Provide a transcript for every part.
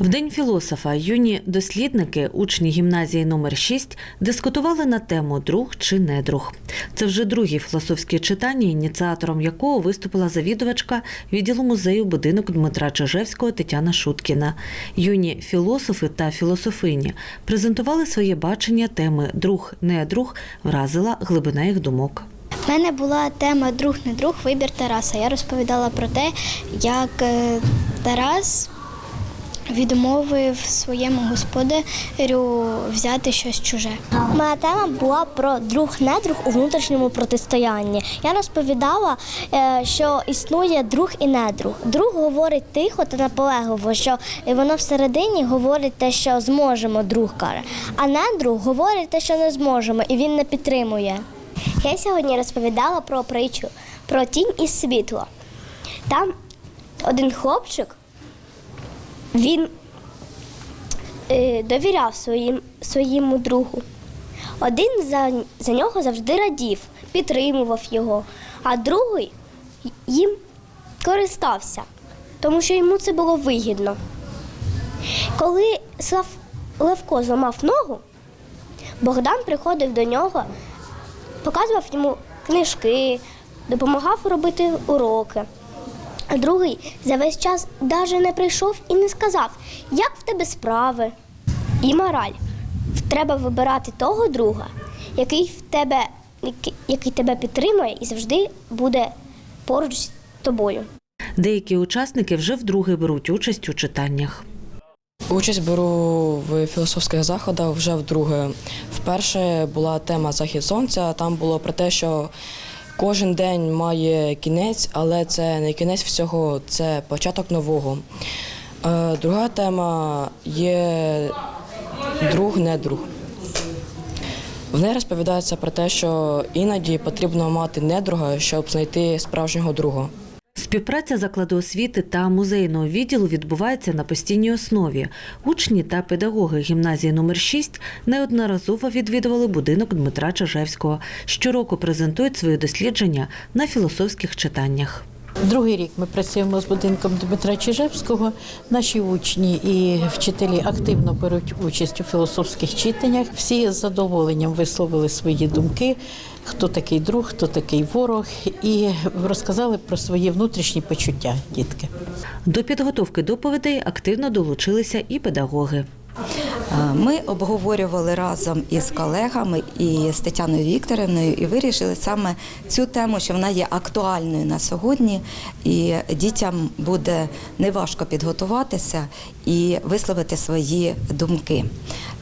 В день філософа юні дослідники, учні гімназії номер 6 дискутували на тему друг чи не друг. Це вже другі філософські читання, ініціатором якого виступила завідувачка відділу музею будинок Дмитра Чижевського Тетяна Шуткіна. Юні філософи та філософині презентували своє бачення теми друг не друг, вразила глибина їх думок. У мене була тема друг не друг, вибір Тараса. Я розповідала про те, як е, Тарас відмовив своєму господарю взяти щось чуже. Моя тема була про друг недруг у внутрішньому протистоянні. Я розповідала, е, що існує друг і недруг. Друг говорить тихо та наполегливо, що воно всередині говорить те, що зможемо, друг каже. А недруг говорить те, що не зможемо, і він не підтримує. Я сьогодні розповідала про притчу про тінь і світло. Там один хлопчик, він е, довіряв своїм, своєму другу. Один за, за нього завжди радів, підтримував його, а другий їм користався, тому що йому це було вигідно. Коли Слав, Левко зламав ногу, Богдан приходив до нього, показував йому книжки, допомагав робити уроки. А другий за весь час навіть не прийшов і не сказав, як в тебе справи. І мораль. Треба вибирати того друга, який в тебе, який, який тебе підтримує і завжди буде поруч з тобою. Деякі учасники вже вдруге беруть участь у читаннях. Участь беру в філософських заходах вже вдруге. Вперше була тема Захід сонця. Там було про те, що кожен день має кінець, але це не кінець всього, це початок нового. Е, Друга тема є друг, не друг. В неї розповідається про те, що іноді потрібно мати недруга, щоб знайти справжнього друга. Співпраця закладу освіти та музейного відділу відбувається на постійній основі. Учні та педагоги гімназії номер 6 неодноразово відвідували будинок Дмитра Чижевського. Щороку презентують свої дослідження на філософських читаннях. Другий рік ми працюємо з будинком Дмитра Чижевського. Наші учні і вчителі активно беруть участь у філософських читаннях. Всі з задоволенням висловили свої думки, хто такий друг, хто такий ворог, і розказали про свої внутрішні почуття дітки. До підготовки доповідей активно долучилися і педагоги. Е, Ми обговорювали разом із колегами і з Тетяною Вікторівною і вирішили саме цю тему, що вона є актуальною на сьогодні, і дітям буде неважко підготуватися і висловити свої думки.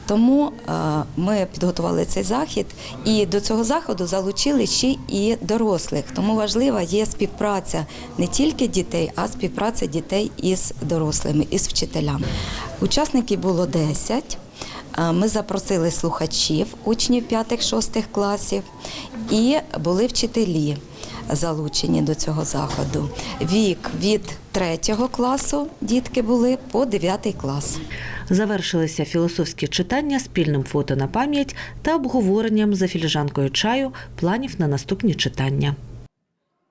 Тому е, ми підготували цей захід, і до цього заходу залучили ще і дорослих. Тому важлива є співпраця не тільки дітей, а співпраця дітей із дорослими, із вчителями. Учасників було 10. Е, Ми запросили слухачів, учнів 5-6 класів, і були вчителі залучені до цього заходу. Вік від третього класу дітки були по дев'ятий клас. Завершилися філософські читання спільним фото на пам'ять та обговоренням за філіжанкою чаю планів на наступні читання.